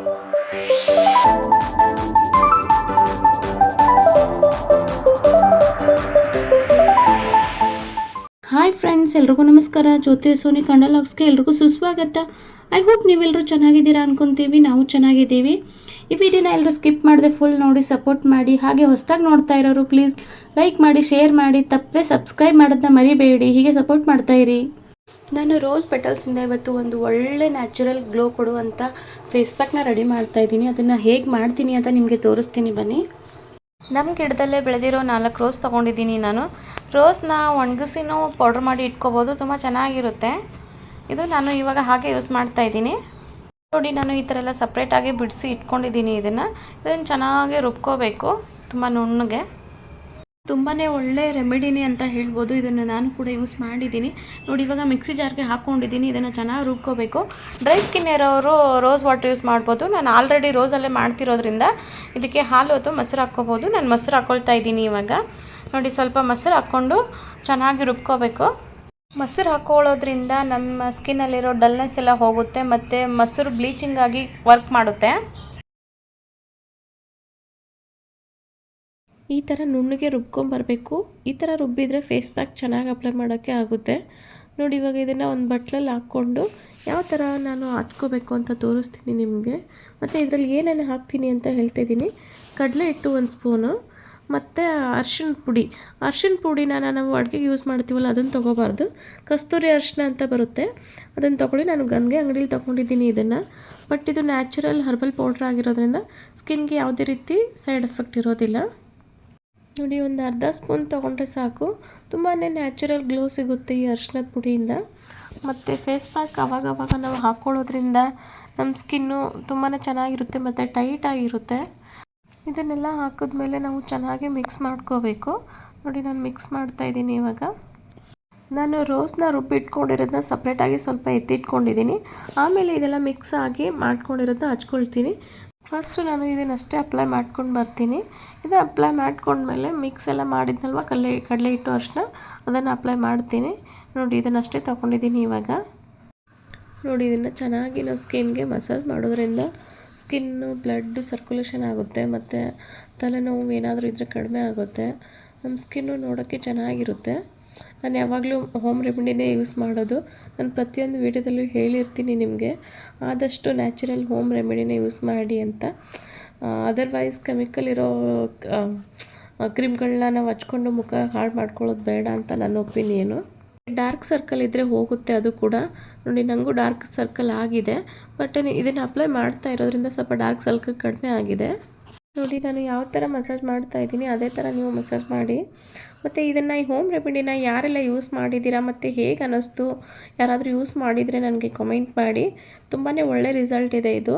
Hi friends ಎಲ್ರಿಗೂ ನಮಸ್ಕಾರ. ಜ್ಯೋತಿ Sony ಕಂಡಲಾಗ್ಸ್ಗೆ ಲಾಗ್ಸ್ಗೆ ಎಲ್ರಿಗೂ ಸುಸ್ವಾಗತ. ಐ ಹೋಪ್ ನೀವೆಲ್ಲರೂ ಚೆನ್ನಾಗಿದ್ದೀರಾ ಅನ್ಕೊಂತೀವಿ. ನಾವು ಚೆನ್ನಾಗಿದ್ದೀವಿ. ಈ ವಿಡಿಯೋನ ಎಲ್ಲರೂ ಸ್ಕಿಪ್ ಮಾಡದೆ ಫುಲ್ ನೋಡಿ ಸಪೋರ್ಟ್ ಮಾಡಿ, ಹಾಗೆ ಹೊಸದಾಗಿ ನೋಡ್ತಾ ಇರೋರು ಪ್ಲೀಸ್ ಲೈಕ್ ಮಾಡಿ ಶೇರ್ ಮಾಡಿ, ತಪ್ಪದೆ ಸಬ್ಸ್ಕ್ರೈಬ್ ಮಾಡೋದನ್ನ ಮರಿಬೇಡಿ. ಹೀಗೆ ಸಪೋರ್ಟ್ ಮಾಡ್ತಾ ಇರಿ. ನಾನು ರೋಸ್ ಪೆಟಲ್ಸಿಂದ ಇವತ್ತು ಒಂದು ಒಳ್ಳೆ ನ್ಯಾಚುರಲ್ ಗ್ಲೋ ಕೊಡುವಂಥ ಫೇಸ್ ಪ್ಯಾಕ್ನ ರೆಡಿ ಮಾಡ್ತಾ ಇದ್ದೀನಿ. ಅದನ್ನು ಹೇಗೆ ಮಾಡ್ತೀನಿ ಅಂತ ನಿಮಗೆ ತೋರಿಸ್ತೀನಿ. ಬನ್ನಿ. ನಮ್ಮ ಗಿಡದಲ್ಲೇ ಬೆಳೆದಿರೋ ನಾಲ್ಕು ರೋಸ್ ತೊಗೊಂಡಿದ್ದೀನಿ ನಾನು. ರೋಸ್ನ ಒಣಗಿಸಿನೂ ಪೌಡ್ರ್ ಮಾಡಿ ಇಟ್ಕೋಬೋದು. ತುಂಬ ಚೆನ್ನಾಗಿರುತ್ತೆ. ಇದು ನಾನು ಇವಾಗ ಹಾಗೆ ಯೂಸ್ ಮಾಡ್ತಾ ಇದ್ದೀನಿ. ನೋಡಿ, ನಾನು ಈ ಥರ ಎಲ್ಲ ಸಪ್ರೇಟಾಗಿ ಬಿಡಿಸಿ ಇಟ್ಕೊಂಡಿದ್ದೀನಿ ಇದನ್ನು. ಇದನ್ನು ಚೆನ್ನಾಗಿ ರುಬ್ಕೋಬೇಕು. ತುಂಬ ನುಣ್ಣಗೆ. ತುಂಬಾ ಒಳ್ಳೆ ರೆಮಿಡಿನೇ ಅಂತ ಹೇಳ್ಬೋದು. ಇದನ್ನು ನಾನು ಕೂಡ ಯೂಸ್ ಮಾಡಿದ್ದೀನಿ. ನೋಡಿ, ಇವಾಗ ಮಿಕ್ಸಿ ಜಾರ್ಗೆ ಹಾಕ್ಕೊಂಡಿದ್ದೀನಿ ಇದನ್ನು ಚೆನ್ನಾಗಿ ರುಬ್ಕೋಬೇಕು. ಡ್ರೈ ಸ್ಕಿನ್ ಇರೋರು ರೋಸ್ ವಾಟರ್ ಯೂಸ್ ಮಾಡ್ಬೋದು. ನಾನು ಆಲ್ರೆಡಿ ರೋಸಲ್ಲೇ ಮಾಡ್ತಿರೋದ್ರಿಂದ ಇದಕ್ಕೆ ಹಾಲು ಅಥವಾ ಮೊಸರು ಹಾಕ್ಕೋಬೋದು. ನಾನು ಮೊಸರು ಹಾಕ್ಕೊಳ್ತಾ ಇದ್ದೀನಿ ಇವಾಗ. ನೋಡಿ, ಸ್ವಲ್ಪ ಮೊಸರು ಹಾಕ್ಕೊಂಡು ಚೆನ್ನಾಗಿ ರುಬ್ಕೋಬೇಕು. ಮೊಸರು ಹಾಕ್ಕೊಳ್ಳೋದ್ರಿಂದ ನಮ್ಮ ಸ್ಕಿನ್ನಲ್ಲಿರೋ ಡಲ್ನೆಸ್ ಎಲ್ಲ ಹೋಗುತ್ತೆ. ಮತ್ತು ಮೊಸರು ಬ್ಲೀಚಿಂಗ್ ಆಗಿ ವರ್ಕ್ ಮಾಡುತ್ತೆ. ಈ ಥರ ನುಣ್ಣಗೆ ರುಬ್ಕೊಂಬರಬೇಕು. ಈ ಥರ ರುಬ್ಬಿದರೆ ಫೇಸ್ ಪ್ಯಾಕ್ ಚೆನ್ನಾಗಿ ಅಪ್ಲೈ ಮಾಡೋಕ್ಕೆ ಆಗುತ್ತೆ. ನೋಡಿ, ಇವಾಗ ಇದನ್ನು ಒಂದು ಬಟ್ಲಲ್ಲಿ ಹಾಕ್ಕೊಂಡು ಯಾವ ಥರ ನಾನು ಹಚ್ಕೋಬೇಕು ಅಂತ ತೋರಿಸ್ತೀನಿ ನಿಮಗೆ. ಮತ್ತು ಇದರಲ್ಲಿ ಏನೇನು ಹಾಕ್ತೀನಿ ಅಂತ ಹೇಳ್ತಾ ಇದ್ದೀನಿ. ಕಡಲೆ ಹಿಟ್ಟು ಒಂದು ಸ್ಪೂನು ಮತ್ತು ಅರ್ಶಿನ ಪುಡಿ. ಅರ್ಶಿನ ಪುಡಿನ ನಾವು ಅಡುಗೆಗೆ ಯೂಸ್ ಮಾಡ್ತೀವಲ್ಲ, ಅದನ್ನು ತೊಗೋಬಾರ್ದು. ಕಸ್ತೂರಿ ಅರ್ಶಿನ ಅಂತ ಬರುತ್ತೆ. ಅದನ್ನು ತೊಗೊಳ್ಳಿ. ನಾನು ಗಂಗೆ ಅಂಗಡೀಲಿ ತೊಗೊಂಡಿದ್ದೀನಿ ಇದನ್ನು. ಬಟ್ ಇದು ನ್ಯಾಚುರಲ್ ಹರ್ಬಲ್ ಪೌಡ್ರ್ ಆಗಿರೋದ್ರಿಂದ ಸ್ಕಿನ್ಗೆ ಯಾವುದೇ ರೀತಿ ಸೈಡ್ ಎಫೆಕ್ಟ್ ಇರೋದಿಲ್ಲ. ನೋಡಿ ಒಂದು ಅರ್ಧ ಸ್ಪೂನ್ ತೊಗೊಂಡ್ರೆ ಸಾಕು. ತುಂಬಾ ನ್ಯಾಚುರಲ್ ಗ್ಲೋ ಸಿಗುತ್ತೆ ಈ ಅರಿಶಿನದ ಪುಡಿಯಿಂದ. ಮತ್ತು ಫೇಸ್ ಪ್ಯಾಕ್ ಅವಾಗವಾಗ ನಾವು ಹಾಕ್ಕೊಳ್ಳೋದ್ರಿಂದ ನಮ್ಮ ಸ್ಕಿನ್ನು ತುಂಬಾ ಚೆನ್ನಾಗಿರುತ್ತೆ ಮತ್ತು ಟೈಟಾಗಿರುತ್ತೆ ಇದನ್ನೆಲ್ಲ ಹಾಕಿದ್ಮೇಲೆ ನಾವು ಚೆನ್ನಾಗಿ ಮಿಕ್ಸ್ ಮಾಡ್ಕೋಬೇಕು. ನೋಡಿ ನಾನು ಮಿಕ್ಸ್ ಮಾಡ್ತಾ ಇದ್ದೀನಿ ಇವಾಗ. ನಾನು ರೋಸ್ನ ರುಬ್ಬಿಟ್ಕೊಂಡಿರೋದನ್ನ ಸಪ್ರೇಟಾಗಿ ಸ್ವಲ್ಪ ಎತ್ತಿಟ್ಕೊಂಡಿದ್ದೀನಿ. ಆಮೇಲೆ ಇದೆಲ್ಲ ಮಿಕ್ಸ್ ಆಗಿ ಮಾಡ್ಕೊಂಡಿರೋದನ್ನ ಹಚ್ಕೊಳ್ತೀನಿ. ಫಸ್ಟು ನಾನು ಇದನ್ನಷ್ಟೇ ಅಪ್ಲೈ ಮಾಡ್ಕೊಂಡು ಬರ್ತೀನಿ. ಇದು ಅಪ್ಲೈ ಮಾಡ್ಕೊಂಡ್ಮೇಲೆ ಮಿಕ್ಸ್ ಎಲ್ಲ ಮಾಡಿದ್ನಲ್ವ? ಕಡಲೆ ಕಡಲೆ ಹಿಟ್ಟು ಅರಿಶಿನ ಅದನ್ನು ಅಪ್ಲೈ ಮಾಡ್ತೀನಿ. ನೋಡಿ ಇದನ್ನಷ್ಟೇ ತೊಗೊಂಡಿದ್ದೀನಿ ಇವಾಗ. ನೋಡಿ, ಇದನ್ನು ಚೆನ್ನಾಗಿ ನಾವು ಸ್ಕಿನ್ಗೆ ಮಸಾಜ್ ಮಾಡೋದ್ರಿಂದ ಸ್ಕಿನ್ನು ಬ್ಲಡ್ ಸರ್ಕ್ಯುಲೇಷನ್ ಆಗುತ್ತೆ, ಮತ್ತು ತಲೆನೋವು ಏನಾದರೂ ಇದ್ದರೆ ಕಡಿಮೆ ಆಗುತ್ತೆ. ನಮ್ಮ ಸ್ಕಿನ್ನು ನೋಡೋಕ್ಕೆ ಚೆನ್ನಾಗಿರುತ್ತೆ. ನಾನು ಯಾವಾಗಲೂ ಹೋಮ್ ರೆಮಿಡಿನೇ ಯೂಸ್ ಮಾಡೋದು. ನಾನು ಪ್ರತಿಯೊಂದು ವೀಡಿಯೋದಲ್ಲೂ ಹೇಳಿರ್ತೀನಿ ನಿಮಗೆ. ಆದಷ್ಟು ನ್ಯಾಚುರಲ್ ಹೋಮ್ ರೆಮಿಡಿನೇ ಯೂಸ್ ಮಾಡಿ ಅಂತ. ಅದರ್ವೈಸ್ ಕೆಮಿಕಲ್ ಇರೋ ಕ್ರೀಮ್ಗಳನ್ನ ನಾವು ಹಚ್ಕೊಂಡು ಮುಖ ಹಾಳು ಮಾಡ್ಕೊಳ್ಳೋದು ಬೇಡ ಅಂತ ನನ್ನ ಒಪಿನಿಯನು ಡಾರ್ಕ್ ಸರ್ಕಲ್ ಇದ್ದರೆ ಹೋಗುತ್ತೆ ಅದು ಕೂಡ. ನೋಡಿ ನನಗೂ ಡಾರ್ಕ್ ಸರ್ಕಲ್ ಆಗಿದೆ. ಬಟ್ ಇದನ್ನು ಅಪ್ಲೈ ಮಾಡ್ತಾ ಇರೋದ್ರಿಂದ ಸ್ವಲ್ಪ ಡಾರ್ಕ್ ಸರ್ಕಲ್ ಕಡಿಮೆ ಆಗಿದೆ. ನೋಡಿ, ನಾನು ಯಾವ ಥರ ಮಸಾಜ್ ಮಾಡ್ತಾ ಇದ್ದೀನಿ, ಅದೇ ಥರ ನೀವು ಮಸಾಜ್ ಮಾಡಿ. ಮತ್ತು ಇದನ್ನು ಈ ಹೋಮ್ ರೆಮಿಡಿನ ಯಾರೆಲ್ಲ ಯೂಸ್ ಮಾಡಿದ್ದೀರಾ, ಮತ್ತು ಹೇಗೆ ಅನ್ನಿಸ್ತು, ಯಾರಾದರೂ ಯೂಸ್ ಮಾಡಿದರೆ ನನಗೆ ಕಮೆಂಟ್ ಮಾಡಿ. ತುಂಬಾ ಒಳ್ಳೆ ರಿಸಲ್ಟ್ ಇದೆ ಇದು.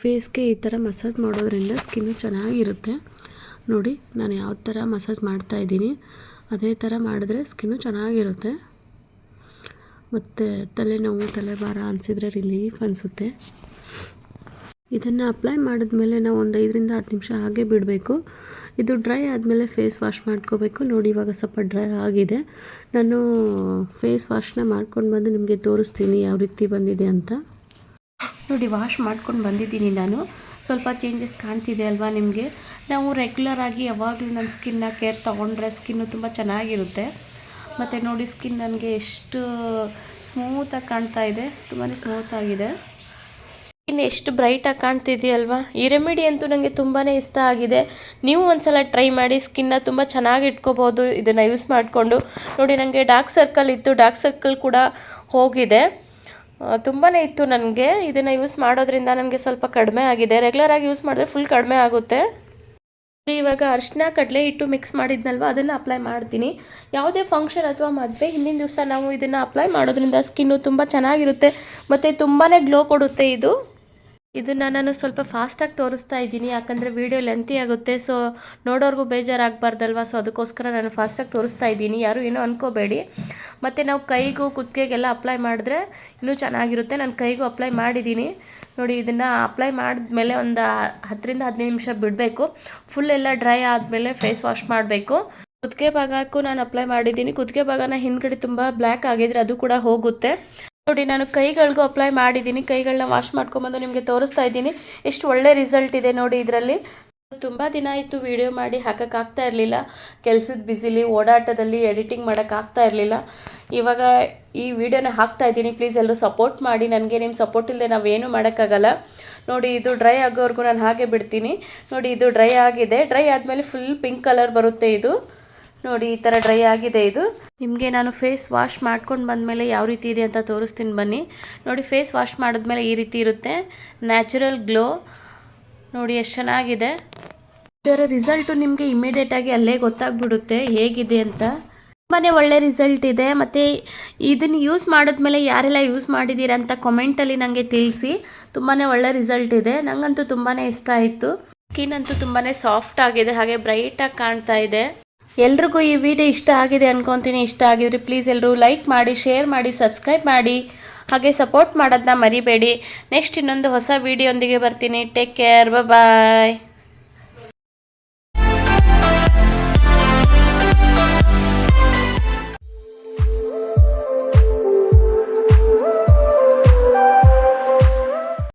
ಫೇಸ್ಗೆ ಈ ಥರ ಮಸಾಜ್ ಮಾಡೋದ್ರಿಂದ ಸ್ಕಿನ್ನು ಚೆನ್ನಾಗಿರುತ್ತೆ. ನೋಡಿ, ನಾನು ಯಾವ ಥರ ಮಸಾಜ್ ಮಾಡ್ತಾ ಇದ್ದೀನಿ, ಅದೇ ಥರ ಮಾಡಿದ್ರೆ ಸ್ಕಿನ್ನು ಚೆನ್ನಾಗಿರುತ್ತೆ. ಮತ್ತು ತಲೆನೋವು, ತಲೆಭಾರ ಅನಿಸಿದ್ರೆ ರಿಲೀಫ್ ಅನಿಸುತ್ತೆ. ಇದನ್ನು ಅಪ್ಲೈ ಮಾಡಿದ್ಮೇಲೆ ನಾವು ಒಂದು ಐದರಿಂದ ಹತ್ತು ನಿಮಿಷ ಹಾಗೆ ಬಿಡಬೇಕು. ಇದು ಡ್ರೈ ಆದಮೇಲೆ ಫೇಸ್ ವಾಶ್ ಮಾಡ್ಕೋಬೇಕು. ನೋಡಿ ಇವಾಗ ಸ್ವಲ್ಪ ಡ್ರೈ ಆಗಿದೆ. ನಾನು ಫೇಸ್ ವಾಶ್ನ ಮಾಡ್ಕೊಂಡು ಬಂದು ನಿಮಗೆ ತೋರಿಸ್ತೀನಿ ಯಾವ ರೀತಿ ಬಂದಿದೆ ಅಂತ. ನೋಡಿ ವಾಶ್ ಮಾಡ್ಕೊಂಡು ಬಂದಿದ್ದೀನಿ ನಾನು. ಸ್ವಲ್ಪ ಚೇಂಜಸ್ ಕಾಣ್ತಿದೆ ಅಲ್ವಾ ನಿಮಗೆ? ನಾವು ರೆಗ್ಯುಲರ್ ಆಗಿ ಯಾವಾಗಲೂ ನಮ್ಮ ಸ್ಕಿನ್ನ ಕೇರ್ ತೊಗೊಂಡ್ರೆ ಸ್ಕಿನ್ನು ತುಂಬ ಚೆನ್ನಾಗಿರುತ್ತೆ. ಮತ್ತು ನೋಡಿ ಸ್ಕಿನ್ ನನಗೆ ಎಷ್ಟು ಸ್ಮೂತಾಗಿ ಕಾಣ್ತಾ ಇದೆ. ತುಂಬಾ ಸ್ಮೂತ್ ಆಗಿದೆ. ಇನ್ನು ಎಷ್ಟು ಬ್ರೈಟಾಗಿ ಕಾಣ್ತಿದೆಯಲ್ವಾ? ಈ ರೆಮಿಡಿ ಅಂತೂ ನನಗೆ ತುಂಬಾ ಇಷ್ಟ ಆಗಿದೆ. ನೀವು ಒಂದ್ಸಲ ಟ್ರೈ ಮಾಡಿ ಸ್ಕಿನ್ನ ತುಂಬ ಚೆನ್ನಾಗಿ ಇಟ್ಕೋಬೋದು, ಇದನ್ನು ಯೂಸ್ ಮಾಡಿಕೊಂಡು. ನೋಡಿ ನನಗೆ ಡಾರ್ಕ್ ಸರ್ಕಲ್ ಇತ್ತು. ಡಾರ್ಕ್ ಸರ್ಕಲ್ ಕೂಡ ಹೋಗಿದೆ. ತುಂಬಾ ಇತ್ತು ನನಗೆ. ಇದನ್ನು ಯೂಸ್ ಮಾಡೋದ್ರಿಂದ ನನಗೆ ಸ್ವಲ್ಪ ಕಡಿಮೆ ಆಗಿದೆ. ರೆಗ್ಯುಲರಾಗಿ ಯೂಸ್ ಮಾಡಿದ್ರೆ ಫುಲ್ ಕಡಿಮೆ ಆಗುತ್ತೆ. ಇವಾಗ ಅರಿಶಿನ ಕಡಲೆ ಹಿಟ್ಟು ಮಿಕ್ಸ್ ಮಾಡಿದ್ನಲ್ವ? ಅದನ್ನು ಅಪ್ಲೈ ಮಾಡ್ತೀನಿ. ಯಾವುದೇ ಫಂಕ್ಷನ್ ಅಥವಾ ಮದುವೆ, ಹಿಂದಿನ ದಿವಸ ನಾವು ಇದನ್ನು ಅಪ್ಲೈ ಮಾಡೋದ್ರಿಂದ ಸ್ಕಿನ್ನು ತುಂಬ ಚೆನ್ನಾಗಿರುತ್ತೆ. ಮತ್ತು ತುಂಬಾ ಗ್ಲೋ ಕೊಡುತ್ತೆ ಇದು. ಇದನ್ನು ನಾನು ಸ್ವಲ್ಪ ಫಾಸ್ಟಾಗಿ ತೋರಿಸ್ತಾ ಇದ್ದೀನಿ, ಯಾಕಂದರೆ ವೀಡಿಯೋ ಲೆಂತಿ ಆಗುತ್ತೆ. ಸೊ ನೋಡೋರ್ಗೂ ಬೇಜಾರಾಗಬಾರ್ದಲ್ವ? ಸೊ ಅದಕ್ಕೋಸ್ಕರ ನಾನು ಫಾಸ್ಟಾಗಿ ತೋರಿಸ್ತಾ ಇದ್ದೀನಿ. ಯಾರು ಏನೂ ಅನ್ಕೋಬೇಡಿ. ಮತ್ತು ನಾವು ಕೈಗೂ ಕುತ್ತಿಗೆಗೆಲ್ಲ ಅಪ್ಲೈ ಮಾಡಿದ್ರೆ ಇನ್ನೂ ಚೆನ್ನಾಗಿರುತ್ತೆ. ನಾನು ಕೈಗೂ ಅಪ್ಲೈ ಮಾಡಿದ್ದೀನಿ. ನೋಡಿ, ಇದನ್ನು ಅಪ್ಲೈ ಮಾಡಿದ್ಮೇಲೆ ಒಂದು ಹತ್ತರಿಂದ ಹದಿನೈದು ನಿಮಿಷ ಬಿಡಬೇಕು. ಫುಲ್ ಎಲ್ಲ ಡ್ರೈ ಆದಮೇಲೆ ಫೇಸ್ ವಾಶ್ ಮಾಡಬೇಕು. ಕುತ್ತಿಗೆ ಭಾಗಕ್ಕೂ ನಾನು ಅಪ್ಲೈ ಮಾಡಿದ್ದೀನಿ. ಕುತ್ತಿಗೆ ಭಾಗನ ಹಿಂದ್ಗಡೆ ತುಂಬ ಬ್ಲ್ಯಾಕ್ ಆಗಿದ್ರೆ ಅದು ಕೂಡ ಹೋಗುತ್ತೆ. ನೋಡಿ, ನಾನು ಕೈಗಳಿಗೂ ಅಪ್ಲೈ ಮಾಡಿದ್ದೀನಿ. ಕೈಗಳನ್ನ ವಾಶ್ ಮಾಡ್ಕೊಂಬಂದು ನಿಮಗೆ ತೋರಿಸ್ತಾ ಇದ್ದೀನಿ. ಎಷ್ಟು ಒಳ್ಳೆ ರಿಸಲ್ಟ್ ಇದೆ ನೋಡಿ ಇದರಲ್ಲಿ. ತುಂಬ ದಿನ ಆಯಿತು ವಿಡಿಯೋ ಮಾಡಿ ಹಾಕೋಕ್ಕಾಗ್ತಾ ಇರಲಿಲ್ಲ. ಕೆಲಸದ ಬ್ಯುಸಿಲಿ ಓಡಾಟದಲ್ಲಿ ಎಡಿಟಿಂಗ್ ಮಾಡೋಕ್ಕಾಗ್ತಾ ಇರಲಿಲ್ಲ. ಇವಾಗ ಈ ವಿಡಿಯೋನ ಹಾಕ್ತಾ ಇದ್ದೀನಿ. ಪ್ಲೀಸ್ ಎಲ್ಲರೂ ಸಪೋರ್ಟ್ ಮಾಡಿ. ನನಗೆ ನಿಮ್ಮ ಸಪೋರ್ಟ್ ಇಲ್ಲದೆ ನಾವೇನು ಮಾಡೋಕ್ಕಾಗಲ್ಲ ನೋಡಿ, ಇದು ಡ್ರೈ ಆಗೋವರೆಗೂ ನಾನು ಹಾಗೆ ಬಿಡ್ತೀನಿ. ನೋಡಿ, ಇದು ಡ್ರೈ ಆಗಿದೆ. ಡ್ರೈ ಆದಮೇಲೆ ಫುಲ್ ಪಿಂಕ್ ಕಲರ್ ಬರುತ್ತೆ ಇದು. ನೋಡಿ, ಈ ಥರ ಡ್ರೈ ಆಗಿದೆ ಇದು. ನಿಮಗೆ ನಾನು ಫೇಸ್ ವಾಶ್ ಮಾಡ್ಕೊಂಡು ಬಂದಮೇಲೆ ಯಾವ ರೀತಿ ಇದೆ ಅಂತ ತೋರಿಸ್ತೀನಿ ಬನ್ನಿ. ನೋಡಿ ಫೇಸ್ ವಾಶ್ ಮಾಡಿದ್ಮೇಲೆ ಈ ರೀತಿ ಇರುತ್ತೆ. ನ್ಯಾಚುರಲ್ ಗ್ಲೋ ನೋಡಿ, ಎಷ್ಟು ಚೆನ್ನಾಗಿದೆ. ಇದರ ರಿಸಲ್ಟು ನಿಮಗೆ ಇಮಿಡಿಯೇಟಾಗಿ ಅಲ್ಲೇ ಗೊತ್ತಾಗ್ಬಿಡುತ್ತೆ, ಹೇಗಿದೆ ಅಂತ. ತುಂಬಾ ಒಳ್ಳೆ ರಿಸಲ್ಟ್ ಇದೆ. ಮತ್ತು ಇದನ್ನು ಯೂಸ್ ಮಾಡಿದ್ಮೇಲೆ ಯಾರೆಲ್ಲ ಯೂಸ್ ಮಾಡಿದ್ದೀರಾ ಅಂತ ಕಮೆಂಟಲ್ಲಿ ನನಗೆ ತಿಳಿಸಿ. ತುಂಬಾ ಒಳ್ಳೆ ರಿಸಲ್ಟ್ ಇದೆ. ನನಗಂತೂ ತುಂಬಾ ಇಷ್ಟ ಆಯಿತು. ಸ್ಕಿನ್ ಅಂತೂ ತುಂಬಾ ಸಾಫ್ಟ್ ಆಗಿದೆ. ಹಾಗೆ ಬ್ರೈಟಾಗಿ ಕಾಣ್ತಾ ಇದೆ. ಎಲ್ರಿಗೂ ಈ ವಿಡಿಯೋ ಇಷ್ಟ ಆಗಿದೆ ಅನ್ಕೊತೀನಿ, ಇಷ್ಟ ಆಗಿದ್ರೆ ಪ್ಲೀಸ್ ಎಲ್ಲರೂ ಲೈಕ್ ಮಾಡಿ ಶೇರ್ ಮಾಡಿ ಸಬ್ಸ್ಕ್ರೈಬ್ ಮಾಡಿ. ಹಾಗೆ ಸಪೋರ್ಟ್ ಮಾಡೋದನ್ನ ಮರಿಬೇಡಿ. ನೆಕ್ಸ್ಟ್ ಇನ್ನೊಂದು ಹೊಸ ವಿಡಿಯೋ ಒಂದಿಗೆ ಬರ್ತೀನಿ. Take care bye